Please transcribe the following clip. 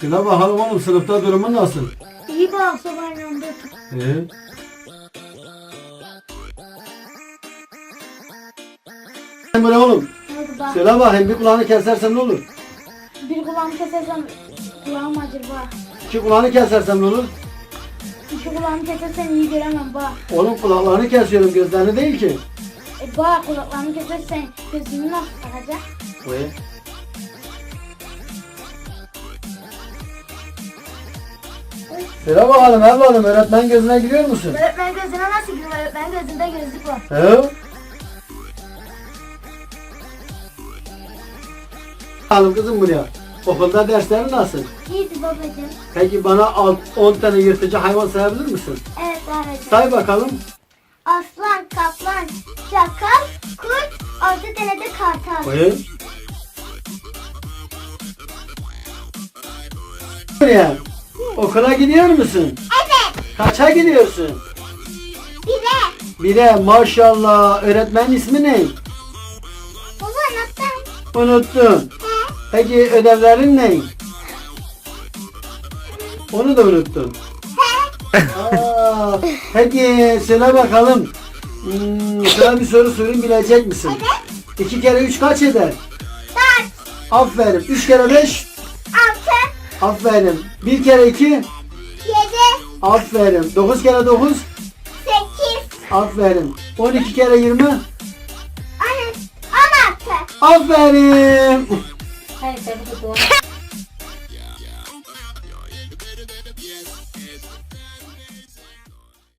Sıla bakalım oğlum sınıfta durumun nasıl? İyi bak sabahın yanında. Ee? Emre oğlum. Bak. Söyle bakayım bir kulağını kesersen ne olur? Bir kulağımı kesersem kulağım acır bak. İki kulağını kesersen ne olur? İki kulağımı kesersen iyi göremem bak. Oğlum kulaklarını kesiyorum gözlerini değil ki. E bak kulaklarımı kesersen gözümü nasıl takacak? Ee? Söyle bakalım evladım öğretmen gözüne giriyor musun? Öğretmen gözüne nasıl giriyor? Öğretmen gözünde gözlük var. He? Bakalım kızım buraya. Okulda derslerin nasıl? İyiydi babacığım. Peki bana 10 tane yırtıcı hayvan sayabilir misin? Evet öğretmenim. Say bakalım. Aslan, kaplan, çakal, kurt, orta denede kartal. Buyur. Buraya. Okula gidiyor musun? Evet. Kaça gidiyorsun? Bire. Bire maşallah. Öğretmenin ismi ne? Baba unuttum. Unuttun. He. Peki ödevlerin ne? Onu da unuttun. He. Aa, peki söyle bakalım. Hmm, sana bir soru sorayım bilecek misin? Evet. İki kere üç kaç eder? Dört. Aferin. Üç kere beş? Aferin. Bir kere iki. Yedi. Aferin. Dokuz kere dokuz. Sekiz. Aferin. On iki kere yirmi. On, altı. Aferin. Hayır, tabii ki bu.